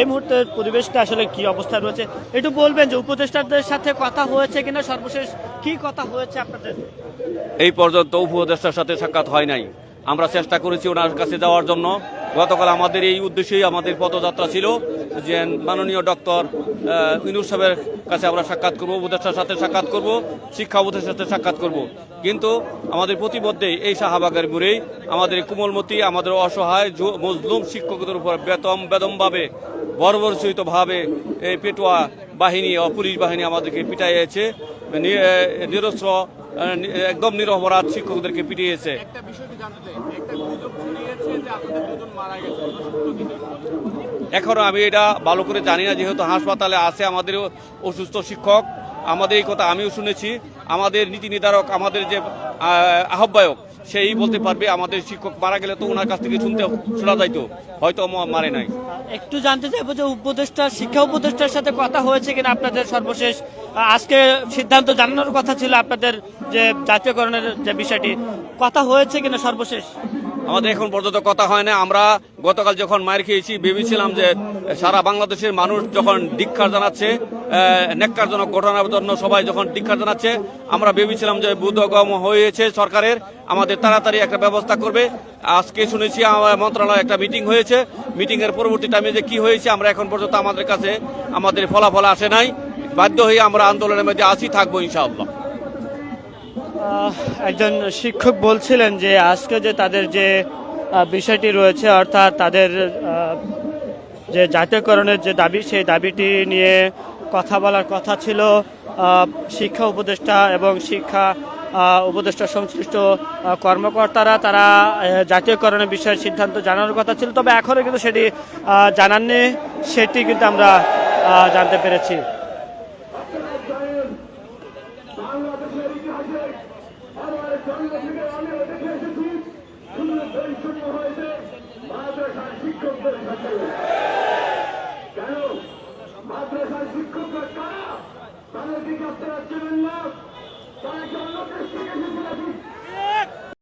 এই মুহূর্তে পরিবেশটা আসলে কি অবস্থা রয়েছে? একটু বলবেন যে উপদেষ্টাদের সাথে কথা হয়েছে কিনা? সর্বশেষ কি কথা হয়েছে আপনাদের? এই পর্যন্ত উপদেষ্টার সাথে সাক্ষাৎ হয় নাই। আমরা চেষ্টা করেছি ওনার কাছে যাওয়ার জন্য। গতকাল আমাদের এই উদ্দেশ্যেই আমাদের পদযাত্রা ছিল যে মাননীয় ডক্টর ইনুর সাহেবের কাছে আমরা সাক্ষাৎ করব, উপদেষ্টার সাথে সাক্ষাৎ করব, শিক্ষা উপদেষ্টার সাথে সাক্ষাৎ করব। কিন্তু আমাদের প্রতিমধ্যেই এই শাহবাগের মুড়েই আমাদের কোমলমতি, আমাদের অসহায় মজলুম শিক্ষকদের উপর বেতম, বেদমভাবে, বর্বরচিতভাবে এই পেটোয়া বাহিনী ও পুলিশ বাহিনী আমাদেরকে পিটাইয়েছে। নিরস্ত্র একদম নিরপরাধ শিক্ষকদেরকে পিটিয়েছে। এখনও আমি এটা ভালো করে জানি না যেহেতু হাসপাতালে আছে আমাদের অসুস্থ শিক্ষক। আমাদের এই কথা আমিও শুনেছি। আমাদের নীতি নির্ধারক আমাদের যে আহ, আহ্বায়ক সেই বলতে পারবে আমাদের শিক্ষক মারা গেলে তো ওনার কাছ থেকে শুনতে শোনা যাইতো হয়তো মারে নাই। একটু জানতে চাইব যে উপদেষ্টা শিক্ষা উপদেষ্টার সাথে কথা হয়েছে কিনা আপনাদের সর্বশেষ? আজকে সিদ্ধান্ত জানানোর কথা ছিল আপনাদের যে জাতীয়করণের যে বিষয়টি। কথা হয়েছে কিনা সর্বশেষ? আমাদের এখন পর্যন্ত কথা হয় না। আমরা গতকাল যখন মায়ের খেয়েছি, ভেবেছিলাম যে সারা বাংলাদেশের মানুষ যখন দীক্ষার জানাচ্ছে নেককারজনক ঘটনার জন্য সবাই যখন দীক্ষার জানাচ্ছে, আমরা ভেবেছিলাম যে বুধগম হয়েছে সরকারের। আমাদের তাড়াতাড়ি একটা ব্যবস্থা করবে। আজকে শুনেছি আমার মন্ত্রণালয়ে একটা মিটিং হয়েছে। মিটিং এর পরবর্তী টাইমে যে কি হয়েছে, আমরা এখন পর্যন্ত আমাদের কাছে আমাদের ফলাফল আসে নাই। বাধ্য হয়ে আমরা আন্দোলনের মধ্যে আসি থাকব ইনশাআল্লাহ। একজন শিক্ষক বলছিলেন যে আজকে যে তাদের যে বিষয়টি রয়েছে, অর্থাৎ তাদের যে জাতীয়করণের যে দাবি, সেই দাবিটি নিয়ে কথা বলার কথা ছিল শিক্ষা উপদেষ্টা এবং শিক্ষা উপদেষ্টা সংশ্লিষ্ট কর্মকর্তারা। তারা জাতীয়করণের বিষয়ে সিদ্ধান্ত জানানোর কথা ছিল, তবে এখনও কিন্তু সেটি জানাননি। সেটি কিন্তু আমরা জানতে পেরেছি। আমার জন্ম থেকে আমি দেখে হয়েছে। মাদ্রাসার শিক্ষকদের কেন? মাদ্রাসার শিক্ষকরা কারা? তাদেরকে কি আপনারা চেনেন না। তারা কি অন্য দেশ